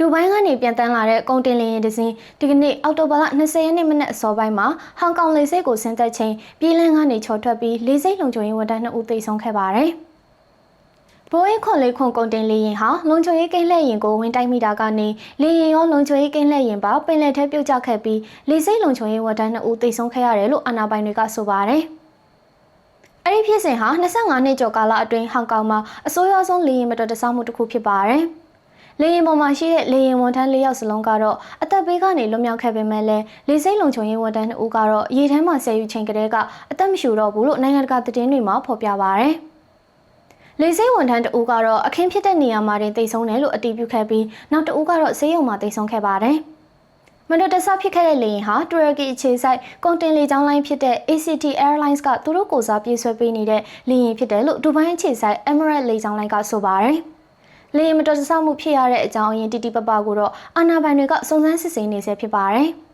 ဒူဘိုင်းကနေပြန်တန်းလာတဲ့ကုန်တင်လေယာဉ်တစ်စင်းဒီကနေ့အောက်တိုဘာလ20ရက်နေ့မနက်အစောပိုင်းမှာဟောင်ကောင်လေဆိပ်ကိုဆင်းသက်ချိန်ပြည်လန်းကနေချော်ထွက်ပြီးလေဆိပ်လုံခြုံရေးဝန်ထမ်း2ဦးသေဆုံးခဲ့ပါတယ်။ဘိုးရင်ခွန်လေးခွန်ကုန်တင်လေယာဉ်ဟာလုံခြုံရေးကိန်းလှည့်ရင်ကိုဝင်တိုက်မိတာကနေလေယာဉ်ရောလုံခြုံရေးကိန်းလှည့်ရင်ပါပင်လယ်ထဲပြုတ်ကျခဲ့ပြီးလေဆိပ်လုံခြုံရေးဝန်ထမ်း2ဦးသေဆုံးခဲ့ရတယ်လို့အာဏာပိုင်တွေကဆိုပါတယ်။အဲ့ဒီဖြစ်စဉ်ဟာ25နှစ်ကျော်ကာလအတွင်းဟောင်ကောင်မှာအဆိုးရွားဆုံးလေယာဉ်မတော်တဆမှုတစ်ခုဖြစ်ပါတယ်။ လေယာဉ်ပေါ်မှာရှိတဲ့လေယာဉ်ဝန်ထမ်း၄ယောက်စလုံးကတော့အသက်ဘေးကနေလွတ်မြောက်ခဲ့ပေမဲ့လည်းလေဆိပ်လုံခြုံရေးဝန်ထမ်း2ဦးကတော့ရေထဲမှာဆယ်ယူချိန်ကလေးကအသက်မရှူတော့ဘူးလို့နိုင်ငံတကာသတင်းတွေမှာဖော်ပြပါဗျ။လေဆိပ်ဝန်ထမ်း2ဦးကတော့အခင်းဖြစ်တဲ့နေရာမှာတင်တိတ်ဆုံးတယ်လို့အတည်ပြုခဲ့ပြီးနောက်2ဦးကတော့ဆေးရုံမှာတိတ်ဆုံးခဲ့ပါတယ်။မတော်တဆဖြစ်ခဲ့တဲ့လေယာဉ်ဟာတူရကီအခြေစိုက်ကွန်တင်လေကြောင်းလိုင်းဖြစ်တဲ့ ACT Airlines ကသူတို့ကိုစားပြေးဆွဲပေးနေတဲ့လေယာဉ်ဖြစ်တယ်လို့ဒူဘိုင်းအခြေစိုက် Emirates လေကြောင်းလိုင်းကဆိုပါတယ်။ လေယာဉ်မတော်တဆမှုဖြစ်ရတဲ့အကြောင်းအရင်တိတိပပကိုတော့အာနာပိုင်တွေကစုံစမ်းစစ်ဆေးနေဆဲဖြစ်ပါတယ်။